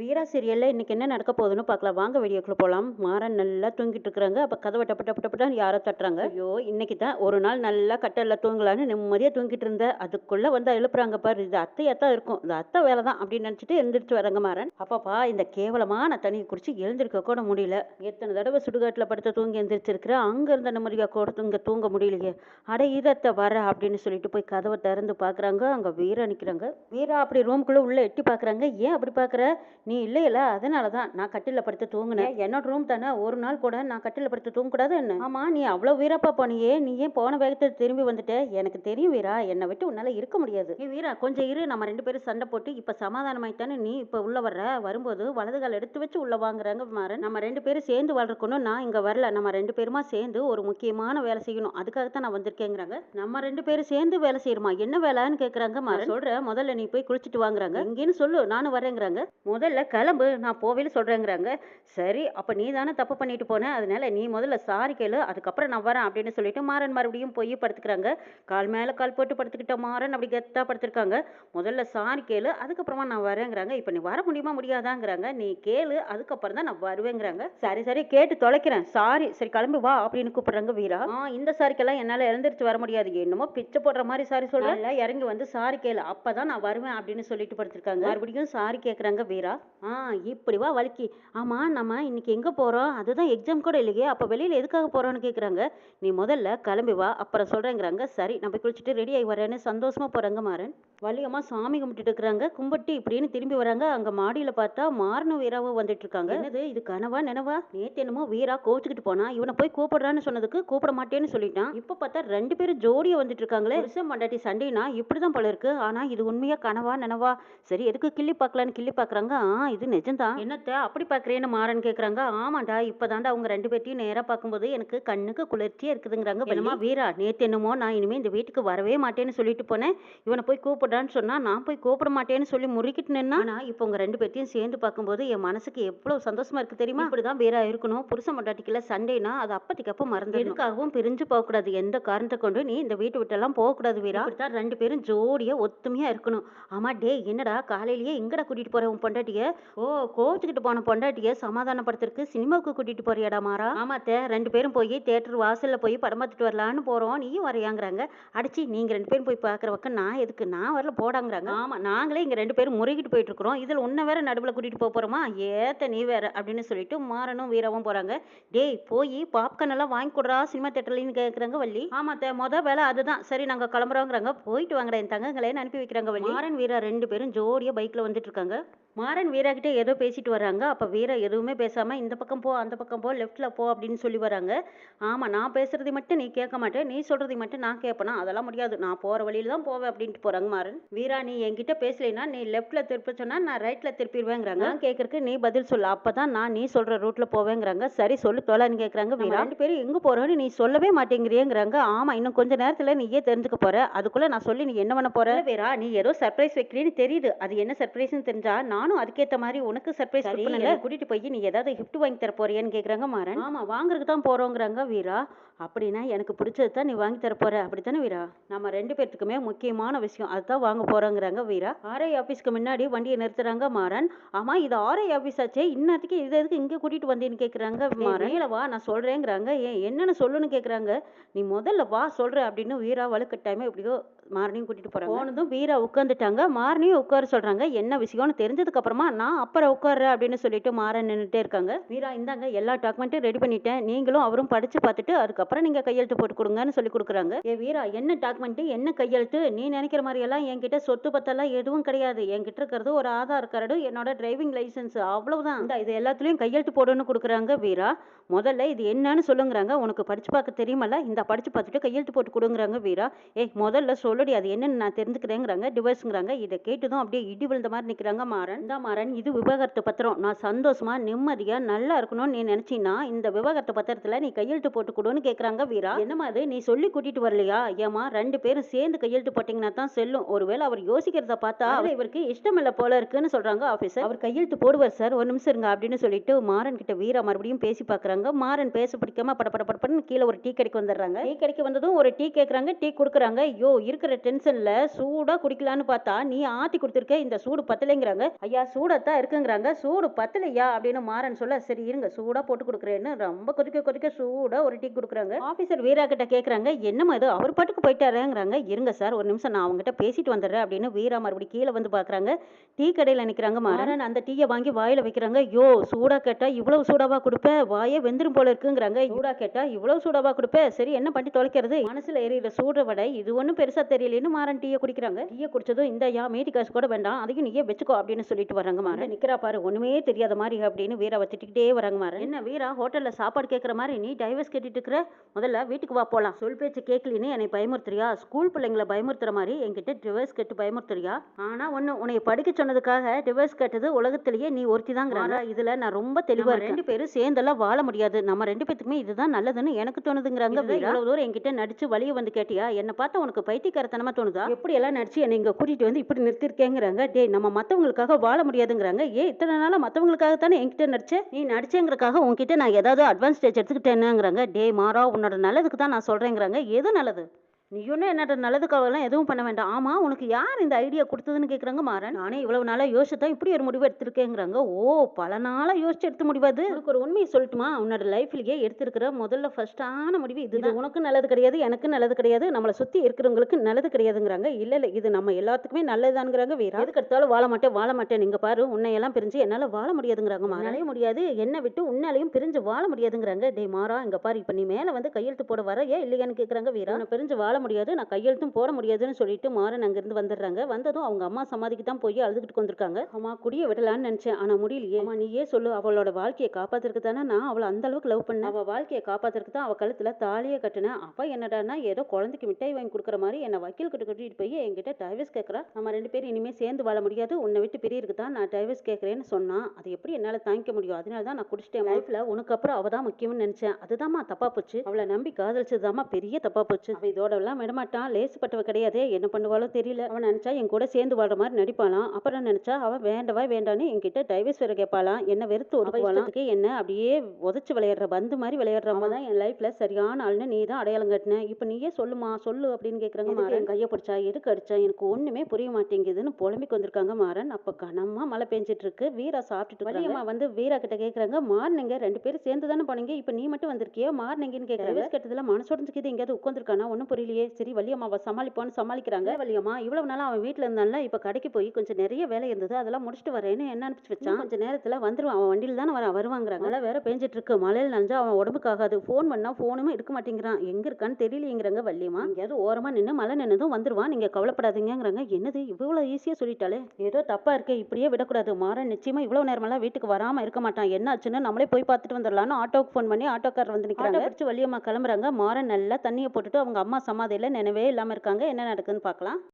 வீரா சீரியலில் இன்றைக்கி என்ன நடக்க போகுதுன்னு பார்க்கலாம். வாங்க வீடியோக்குள்ளே போகலாம் மாறன் நல்லா தூங்கிட்டு இருக்கிறாங்க. அப்போ கதவை டப்ப டப்பு டப்பட்டான்னு யாரோ தட்டுறாங்க. ஐயோ இன்னைக்கு தான் ஒரு நாள் நல்லா கட்டலில் தூங்கலான்னு நிம்மதியாக தூங்கிட்டு இருந்த அதுக்குள்ளே வந்து எழுப்புறாங்க பாரு. இது அத்தையாக தான் இருக்கும். இந்த அத்தை வேலை தான் அப்படின்னு நினச்சிட்டு எழுந்திரிச்சு வராங்க மாறன். அப்பப்பா இந்த கேவலமான தண்ணியை குடிச்சு எழுந்திருக்க கூட முடியல. எத்தனை தடவை சுடுகாட்டில் படுத்து தூங்கி எழுந்திரிச்சிருக்கிறேன் அங்கே இருந்த நிம்மதியாக கூட இங்கே தூங்க முடியலையே. அட இதத்தை வர அப்படின்னு சொல்லிட்டு போய் கதவை திறந்து பார்க்குறாங்க. அங்கே வீரா நிற்கிறாங்க வீரா அப்படி ரூம்குள்ளே உள்ளே எட்டி பார்க்குறாங்க. ஏன் அப்படி பார்க்குற? நீ இல்லையில அதனால தான் நான் கட்டிலில் படுத்து தூங்கினேன். என்னோட ரூம் தானே? ஒரு நாள் கூட நான் கட்டிலில் படுத்து தூங்கக்கூடாது என்ன? ஆமா. நீ அவ்வளோ வீரப்பா போனியே நீ ஏன் போன வேகத்தில் திரும்பி வந்துட்ட? எனக்கு தெரியும் வீரா. என்னை விட்டு உன்னால இருக்க முடியாது. ஏ வீரா கொஞ்சம் இரு. நம்ம ரெண்டு பேரும் சண்டை போட்டு இப்போ சமாதானமாயிட்டானே நீ இப்போ உள்ள வர்ற? வரும்போது வலது கால் எடுத்து வச்சு உள்ள வாங்குறாங்க மாறன். நம்ம ரெண்டு பேரும் சேர்ந்து வாழ்றக்கணும் நான் இங்கே வரல. நம்ம ரெண்டு பேருமா சேர்ந்து ஒரு முக்கியமான வேலை செய்யணும். அதுக்காகத்தான் நான் வந்திருக்கேங்கிறாங்க. நம்ம ரெண்டு பேரும் சேர்ந்து வேலை செய்யணுமா? என்ன வேலைன்னு கேட்குறாங்க மாறன். சொல்ற முதல்ல நீ போய் குளிச்சுட்டு வாங்குறாங்க. இங்கேன்னு சொல்லு. நானும் வரேங்கிறாங்க. முதல்ல கிளம்பு நான் போவேன்னு சொல்கிறேங்கிறாங்க சரி அப்போ நீ தானே தப்பு பண்ணிட்டு போனேன் அதனால நீ முதல்ல சாரி கேளு அதுக்கப்புறம் நான் வரேன் அப்படின்னு சொல்லிட்டு மாறன் மறுபடியும் போய் படுத்துக்கிறாங்க. கால் மேலே கால் போட்டு படுத்துக்கிட்ட மாறன் அப்படி கெத்தாக படுத்திருக்காங்க. முதல்ல சாரி கேளு அதுக்கப்புறமா நான் வரேங்கிறாங்க. இப்போ நீ வர முடியுமா முடியாதாங்கிறாங்க. நீ கேளு அதுக்கப்புறம் தான் நான் வருவேங்கிறாங்க. சரி சரி கேட்டு தொலைக்கிறேன். சாரி சரி கிளம்பி வா அப்படின்னு கூப்பிடுறாங்க வீரா. ஆ இந்த சாரிக்கெல்லாம் என்னால் எழுந்திரிச்சு வர முடியாது. என்னமோ பிச்சை போடுற மாதிரி சாரி சொல்லல இறங்கி வந்து சாரி கேளு அப்போ தான் நான் வருவேன் அப்படின்னு சொல்லிட்டு படுத்திருக்காங்க. மறுபடியும் சாரி கேட்குறாங்க வீரா. ஆ இப்படி வா வலிக்கி ஆமாம் நம்ம இன்னைக்கு எங்கே போகிறோம் அதுதான் எக்ஸாம் கூட இல்லையே அப்போ வெளியில் எதுக்காக போகிறோன்னு கேட்குறாங்க நீ முதல்ல கிளம்பி வா அப்புறம் சொல்கிறேங்கிறாங்க சரி நம்ம குளிச்சுட்டு ரெடி ஆகி வரேன்னு சந்தோஷமாக போகிறாங்க மாறன். வலியம்மா சாமி கும்பிட்டுட்டு இருக்கிறாங்க. கும்பிட்டு இப்படின்னு திரும்பி வராங்க. அங்கே மாடியில் பார்த்தா மாறனும் வீராவும் வந்துட்டு இருக்காங்க. என்னது இது கனவா நினவா? நேற்று என்னமோ வீரா கோச்சுக்கிட்டு போனா இவனை போய் கூப்பிடுறான்னு சொன்னதுக்கு கூப்பிட மாட்டேன்னு சொல்லிட்டான். இப்போ பார்த்தா ரெண்டு பேரும் ஜோடியா வந்துட்டு இருக்காங்களே. புருஷன் மண்டாட்டி சண்டைனா இப்படிதான் போல இருக்கு. ஆனால் இது உண்மையாக கனவா நினவா? சரி எதுக்கு கிள்ளி பார்க்கலான்னு கிள்ளி பார்க்குறாங்க. இது நிஜம்தான் என்னத்த? அப்படி பார்க்கறேன்னு மாறன் கேக்குறாங்க. ஆமாண்டா இப்பதான்டா அவங்க ரெண்டு பேர்த்தையும் நேரா பார்க்கும்போது எனக்கு கண்ணுக்கு குளிர்ச்சியா இருக்குதுங்கிறாங்க. என்னமா வீரா நேத்து என்னமோ நான் இனிமே இந்த வீட்டுக்கு வரவே மாட்டேன்னு சொல்லிட்டு போனேன். இவனை போய் கூப்பிடுறான்னு சொன்னா நான் போய் கூப்பிட மாட்டேன்னு சொல்லி முறுக்கிட்டு நின்னா? ஆனா இப்போ உங்க ரெண்டு பேர்த்தையும் சேர்ந்து பார்க்கும்போது என் மனசுக்கு எவ்வளவு சந்தோஷமா இருக்கு தெரியுமா? இப்படிதான் வீரா இருக்கணும். புருஷன் மண்டாட்டிக்கல சண்டேனா அது அப்பத்திக்கு அப்ப மறந்து எதுக்காகவும் பிரிஞ்சு போகக்கூடாது. எந்த காரணத்தை கொண்டு நீ இந்த வீட்டு விட்டெல்லாம் போகக்கூடாது வீரா. இப்படித்தான் ரெண்டு பேரும் ஜோடியா ஒத்துமையா இருக்கணும். ஆமா டே என்னடா காலையிலேயே எங்கடா கூட்டிட்டு போற உன் பொண்டாட்டிய ஓ கோச்சுக்கிட்டு போன பொண்டாட்டிய சமாதானப்படுத்துறதுக்கு சினிமாவுக்கு கூட்டிட்டு போறியாடா மாறா. ஆமாத்த ரெண்டு பேரும் போய் தேட்டர் வாசல்ல போய் படம் பார்த்துட்டு வரலான்னு போறோம். நீயும் வரையாங்கிறாங்க. அடிச்சு நீங்க ரெண்டு பேரும் போய் பார்க்குற பக்கம் நான் எதுக்கு? நான் வரல போடாங்கிறாங்க. ஆமா நாங்களே இங்க ரெண்டு பேரும் முறுகிட்டு போயிட்டு இருக்கிறோம். இதுல உன்னை வேற நடுவுல கூட்டிட்டு போக போறோமா? ஏத்த நீ வேற அப்படின்னு சொல்லிட்டு மாறனும் வீரவும் போறாங்க. டேய் போய் பாப்கார்ன் எல்லாம் வாங்கி கொடுறா சினிமா தேட்டர்லன்னு கேக்குறாங்க வள்ளி. ஆமாத்த முத வேலை அதுதான். சரி நாங்க கிளம்புறோங்கிறாங்க. போயிட்டு வாங்கடா என் தங்கங்களேன்னு அனுப்பி வைக்கிறாங்க வள்ளி? மாறன் வீரா ரெண்டு பேரும் ஜோடியா பைக்ல வந்துட்டு இருக்காங்க. மாறன் வீரா கிட்ட ஏதோ பேசிட்டு வராங்க. அப்ப வீரா எதுவுமே பேசாம இந்த பக்கம் போ அந்த பக்கம் போ லெஃப்ட்ல போ அப்படின்னு சொல்லி வராங்க. ஆமா நான் பேசுறதை மட்டும் நீ கேட்க மாட்டேன் நீ சொல்றதை மட்டும் நான் கேட்பேனா? அதெல்லாம் முடியாது. நான் போற வழியில தான் போவேன் அப்படின்ட்டு போறாங்க மாறன். வீரா நீ என்கிட்ட பேசலைன்னா நீ லெஃப்ட்ல திருப்ப சொன்னா நான் ரைட்ல திருப்பிடுவேங்கிறாங்க. நான் கேட்கறதுக்கு நீ பதில் சொல்லு. அப்பதான் நான் நீ சொல்ற ரூட்ல போவேங்கிறாங்க. சரி சொல்லு தொலைன்னு கேக்குறாங்க வீரா. ரெண்டு பேரும் எங்க போறோம்னு நீ சொல்லவே மாட்டேங்கிறியேங்கிறாங்க ஆமா இன்னும் கொஞ்ச நேரத்துல நீயே தெரிஞ்சுக்க போற? அதுக்குள்ள நான் சொல்லி நீ என்ன பண்ண இல்ல வீரா நீ ஏதோ சர்ப்ரைஸ் வைக்கிறேன்னு தெரியுது. அது என்ன சர்ப்ரைஸ்னு தெரிஞ்சா நானும் அதுக்கேத்த மாதிரி உனக்கு சர்ப்ரைஸ் கூட்டிட்டு போய் நீ ஏதாவது கிஃப்ட் வாங்கி தர போறியான்னு கேக்குறாங்க மாறன். ஆமா வாங்குறதுக்கு தான் போறோங்கிறாங்க வீரா. அப்படின்னா எனக்கு பிடிச்சது தான் நீ வாங்கி தர போற. அப்படித்தானே வீரா? நம்ம ரெண்டு பேர்த்துக்குமே முக்கியமான விஷயம். அதுதான் வாங்க போறோங்கிறாங்க வீரா. ஆர்ஐ ஆபீஸ்க்கு முன்னாடி வண்டியை நிறுத்துறாங்க மாறன். ஆமா இது ஆர்ஐ ஆபீஸ் ஆச்சே. இன்னத்துக்கு இது எதுக்கு இங்க கூட்டிட்டு வந்தேன்னு கேக்குறாங்க மாறன். வா நான் சொல்றேங்கிறாங்க. ஏன் என்னன்னு சொல்லுன்னு கேக்குறாங்க. நீ முதல்ல வா சொல்ற அப்படின்னு வீரா வலுக்கட்டாயமே எப்படியோ மாறனையும் கூட்டிட்டு போறாங்க. போனதும் வீரா உட்காந்துட்டாங்க மாறனையும் உட்கார சொல்றாங்க. என்ன விஷயம்னு தெரிஞ்சதுக்கு அப்புறமா நான் அப்புறம் உட்கார்றேன் அப்படின்னு சொல்லிட்டு மாறன் நின்றுட்டே இருக்காங்க. வீரா இந்தாங்க எல்லா டாக்குமெண்ட்டும் ரெடி பண்ணிட்டேன். நீங்களும் அவரும் படிச்சு பார்த்துட்டு அதுக்கப்புறம் நீங்க கையெழுத்து போட்டு கொடுங்கன்னு சொல்லி கொடுக்குறாங்க. ஏ வீரா என்ன டாக்குமெண்ட் என்ன கையெழுத்து? நீ நினைக்கிற மாதிரி எல்லாம் என்கிட்ட சொத்து பத்தெல்லாம் எதுவும் கிடையாது. என்கிட்ட இருக்கிறது ஒரு ஆதார் கார்டு என்னோட டிரைவிங் லைசென்ஸ் அவ்வளவுதான். இந்த இது எல்லாத்துலயும் கையெழுத்து போடுன்னு கொடுக்குறாங்க வீரா. முதல்ல இது என்னன்னு சொல்லுங்கிறாங்க. உனக்கு படிச்சு பார்க்க தெரியுமல்ல? இந்த படிச்சு பார்த்துட்டு கையெழுத்து போட்டு கொடுங்குறாங்க வீரா. ஏய் முதல்ல சொல்லுடி அது என்னன்னு நான் தெரிஞ்சுக்கிறேங்கிறாங்க டிவோர்ஸுங்கிறாங்க இதை கேட்டதும் அப்படியே இடி விழுந்த மாதிரி நிற்கிறாங்க மாறன். இந்த மாறன் இது விவாகரத்து பத்திரம். நான் சந்தோஷமா நிம்மதியா நல்லா இருக்கணும்னு நீ நினைச்சீன்னா இந்த விவாகரத்து பத்திரத்துல நீ கையெழுத்து போட்டு கொடுன்னு கேட்குறாங்க வீரா. என்னம்மா அது நீ சொல்லி கூட்டிட்டு வரலையா? ஏமா ரெண்டு பேரும் சேர்ந்து கையெழுத்து போட்டீங்கன்னா தான் செல்லும். ஒருவேளை அவர் யோசிக்கிறத பார்த்தா இவருக்கு இஷ்டம் இல்ல போல இருக்குன்னு சொல்றாங்க ஆபீசர் அவர் கையெழுத்து போடுவார் சார் ஒரு நிமிஷம் இருங்க அப்படின்னு சொல்லிட்டு மாறன் கிட்ட வீரா மறுபடியும் பேசி பார்க்கறாங்க மாறன் பேச பிடிக்காம பட பட படப்படன்னு கீழே ஒரு டீ கடைக்கு வந்துடுறாங்க. டீ கடைக்கு வந்ததும் ஒரு டீ கேட்குறாங்க டீ கொடுக்குறாங்க. ஐயோ இருக்க இருக்கிற டென்ஷன்ல சூடா குடிக்கலான்னு பார்த்தா நீ ஆத்தி கொடுத்துருக்க இந்த சூடு பத்தலைங்கிறாங்க. ஐயா சூடத்தான் இருக்குங்கிறாங்க. சூடு பத்தலையா? அப்படின்னு மாறன் சொல்ல சரி இருங்க சூடா போட்டு கொடுக்குறேன்னு. ரொம்ப கொதிக்க கொதிக்க சூடா ஒரு டீ கொடுக்குறாங்க. ஆபீசர் வீரா கிட்ட கேக்குறாங்க என்னம்மா இது? அவர் பாட்டுக்கு போயிட்டாருங்கிறாங்க. இருங்க சார் ஒரு நிமிஷம் நான் அவங்ககிட்ட பேசிட்டு வந்துடுறேன். அப்படின்னு வீரா மறுபடியும் கீழே வந்து பாக்குறாங்க. டீ கடையில நிக்கிறாங்க மாறன். அந்த டீயை வாங்கி வாயில வைக்கிறாங்க. யோ சூடா கேட்டா இவ்வளவு சூடாவா கொடுப்ப? வாயே வெந்துரும் போல இருக்குங்கிறாங்க. சூடா கேட்டா இவ்வளவு சூடாவா கொடுப்ப? சரி என்ன பண்ணி தொலைக்கிறது? மனசுல எரியிற சூட விட இது ஒன்றும் பெருசா தெரியலன்னு மாறன் டீயை குடிக்கிறாங்க. டீயை குடிச்சதும் இந்த யா மீதி காசு கூட வேண்டாம். அதையும் நீயே வச்சுக்கோ அப்படின்னு சொல்லிட்டு வராங்க மாறன். நிக்கிறா பாரு ஒண்ணுமே தெரியாத மாதிரி அப்படின்னு வீரா வச்சுக்கிட்டே வராங்க மாறன். என்ன வீரா ஹோட்டல்ல சாப்பாடு கேட்குற மாதிரி நீ டைவர்ஸ் கேட்டுட்டு இருக்கிற? முதல்ல வீட்டுக்கு வா போலாம். சொல் பேச்சு கேட்கலின்னு என்னை பயமுறுத்துறியா? ஸ்கூல் பிள்ளைங்களை பயமுறுத்துற மாதிரி என்கிட்ட டிவைஸ் கேட்டு பயமுறுத்துறியா? ஆனா ஒண்ணு உன்னை படிக்க சொன்னதுக்காக டிவைஸ் கேட்டது உலகத்திலேயே நீ ஒருத்தி தாங்கிறாங்க இதுல நான் ரொம்ப தெளிவா. ரெண்டு பேரும் சேர்ந்தெல்லாம் வாழ முடியாது. நம்ம ரெண்டு பேத்துக்குமே இதுதான் நல்லதுன்னு எனக்கு தோணுதுங்கிறாங்க இவ்வளவு தூரம் என்கிட்ட நடிச்சு வழிய வந்து கேட்டியா? என்ன பார்த்தா உனக்கு பைத்தியக்காரத்தனமா தோணுதா? எப்படி எல்லாம் நடிச்சு என்னை இங்கே கூட்டிகிட்டு வந்து இப்படி நிறுத்திருக்கேங்கிறாங்க? டேய் நம்ம மற்றவங்களுக்காக வாழ முடியாதுங்கிறாங்க. ஏ இத்தனை நாளாக மற்றவங்களுக்காக தானே என்கிட்ட நடித்தேன் நீ நடிச்சேங்கிறக்காக உங்ககிட்ட நான் ஏதாவது அட்வான்ஸ் ஸ்டேஜ் எடுத்துக்கிட்டேனுங்கிறாங்க டே மாறா உன்னோட நல்லதுக்கு தான் நான் சொல்கிறேங்கிறாங்க எது நல்லது? நீ ஒன்றும் என்னோட நல்லதுக்காகலாம் எதுவும் பண்ண வேண்டாம். ஆமாம் உனக்கு யார் இந்த ஐடியா கொடுத்ததுன்னு கேட்குறாங்க மாறன்? நானே இவ்வளவு நாளாக யோசிச்சு தான் இப்படி ஒரு முடிவு எடுத்திருக்கேங்கிறாங்க. ஓ பல நாளாக யோசிச்சு எடுத்த முடிவு அது. உனக்கு ஒரு உண்மையை சொல்லட்டுமா? உன்னோட லைஃப்லயே எடுத்திருக்கிற முதல்ல ஃபர்ஸ்டான முடிவு இது உனக்கு நல்லது கிடையாது எனக்கு நல்லது கிடையாது நம்மளை சுற்றி இருக்கிறவங்களுக்கு நல்லது கிடையாதுங்கிறாங்க. இல்லை இல்லை இது நம்ம எல்லாத்துக்குமே நல்லதானுங்கிறாங்க வேற எதுக்கு எடுத்தாலும் வாழ மாட்டேன் வாழ மாட்டேன். நீங்க பாரு உன்னையெல்லாம் பிரிஞ்சு என்னால் வாழ முடியாதுங்கிறாங்க மாறாலே முடியாது என்னை விட்டு உன்னாலையும் பிரிஞ்சு வாழ முடியாதுங்கிறாங்க. டேய் மாறா இங்க பாரு இப்போ நீ மேலே வந்து கையெழுத்து போட வர ஏன் இல்லையான்னு கேட்குறாங்க வீரா. பிரிஞ்சு வாழ முடியாது நான் கையெழுத்தும் போட முடியாதுன்னு சொல்லிட்டு மாறன் அங்கிருந்து வந்துடுறாங்க. வந்ததும் அவங்க அம்மா சமாதிக்கு தான் போய் அழுதுகிட்டு வந்திருக்காங்க அம்மா குடிய விடலான்னு நினைச்சேன் ஆனா முடியலையே. அம்மா நீயே சொல்லு அவளோட வாழ்க்கையை காப்பாத்துறதுக்கு தானே நான் அவளை அந்த அளவுக்கு லவ் பண்ணேன். அவ வாழ்க்கையை காப்பாத்துறதுக்கு தான் அவ கழுத்துல தாலியை கட்டினேன் அவ என்னடானா ஏதோ குழந்தைக்கு மிட்டாய் வாங்கி கொடுக்குற மாதிரி என்ன வக்கீல் கிட்ட கூட்டிட்டு போய் என்கிட்ட டைவர்ஸ் கேட்கறா நம்ம ரெண்டு பேரும் இனிமே சேர்ந்து வாழ முடியாது உன்னை விட்டு பிரியருக்கு தான் நான் டைவர்ஸ் கேட்கறேன்னு சொன்னா அது எப்படி என்னால தாங்கிக்க முடியும்? அதனால தான் நான் குடிச்சிட்டேன். லைஃப்ல உனக்கு அப்புறம் அவள் தான் முக்கியம்னு நினைச்சேன். அதுதான்மா தப்பா போச்சு. அவளை நம்பி காதலிச்சதுதாம்மா பெரிய தப்பா போச்சு. அவ இதோட எல்லாம் விடமாட்டான். லேசுப்பட்டவ கிடையாதே. என்ன பண்ணுவாளோ தெரியல. அவன் நினைச்சா என் கூட சேர்ந்து வாழ்ற மாதிரி நடிப்பாளாம். அப்புறம் நினைச்சா அவன் வேண்டவா வேண்டான்னு என்கிட்ட டைவர்ஸ் வேற கேட்பாளாம். என்ன வெறுத்து ஒதுக்குவாளாம் என்ன அப்படியே உதச்சு விளையாடுற பந்து மாதிரி விளையாடுறவங்க தான் என் லைஃப்ல சரியான ஆள்னு நீ தான் அடையாளம் கட்டின. இப்போ நீயே சொல்லுமா? சொல்லு அப்படின்னு கேட்குறாங்க மாறன். கையை பிடிச்சா? எதுக்கு அடிச்சா? எனக்கு ஒண்ணுமே புரிய மாட்டேங்குதுன்னு புலம்பிக்கு வந்திருக்காங்க மாறன். அப்ப கனமா மழை பெஞ்சிட்டு இருக்கு வீரா சாப்பிட்டுட்டு வலியம்மா வந்து வீரா கிட்ட கேக்குறாங்க மாறினீங்க ரெண்டு பேரும் சேர்ந்து தானே போனீங்க? இப்போ நீ மட்டும் வந்திருக்கியோ? மாறினீங்கன்னு கேட்கறாங்க கேட்டதுல மனசோடஞ்சுக்கிது எங்கேயாவது உட்காந்துருக்கானா ஒன்றும் புரியலையே சரி வலியம்மாவை சமாளிப்பான்னு சமாளிக்கிறாங்க. வலியம்மா இவ்வளவு நாளா அவன் வீட்டுல இருந்தால இப்ப கடைக்கு போய் கொஞ்சம் நிறைய வேலை இருந்தது அதெல்லாம் முடிச்சுட்டு வரேன்னு என்ன அனுப்பிச்சு வச்சான்? கொஞ்சம் நேரத்துல வந்துருவான் அவன் வண்டியில தானே வர வருவாங்கிறாங்க. மழை வேற பெஞ்சிட்டு இருக்கு மழையில நனைஞ்சா அவன் உடம்புக்கு ஆகாது ஃபோன் பண்ணா ஃபோனுமே எடுக்க மாட்டேங்கிறான். எங்க இருக்கான்னு தெரியலைங்கிறாங்க வள்ளியம்மா எங்கேயாவது ஓரமா நின்று மழை நின்னதும் வந்துருவான் நீங்க கவலைப்படாதீங்கங்கிறாங்க. என்னது இவ்வளவு ஈஸியா சொல்லிட்டாலே ஏதோ தப்பா இருக்கு இப்படியே விடக்கூடாது. மாறன் நிச்சயமா இவ்வளவு நேரமெல்லாம் வீட்டுக்கு வராம இருக்க மாட்டான். என்னாச்சுன்னு நம்மளே போய் பார்த்துட்டு வந்துடலாம்னு ஆட்டோக்கு ஃபோன் பண்ணி ஆட்டோக்காரர் வந்து நிக்கிறாங்க. பிடிச்சி வள்ளியம்மா கிளம்புறாங்க. மாறன் நல்லா தண்ணியை போட்டுட்டு அவங்க அம்மா சமாதியில நினைவே இல்லாமல் இருக்காங்க. என்ன நடக்குதுன்னு பார்க்கலாம்.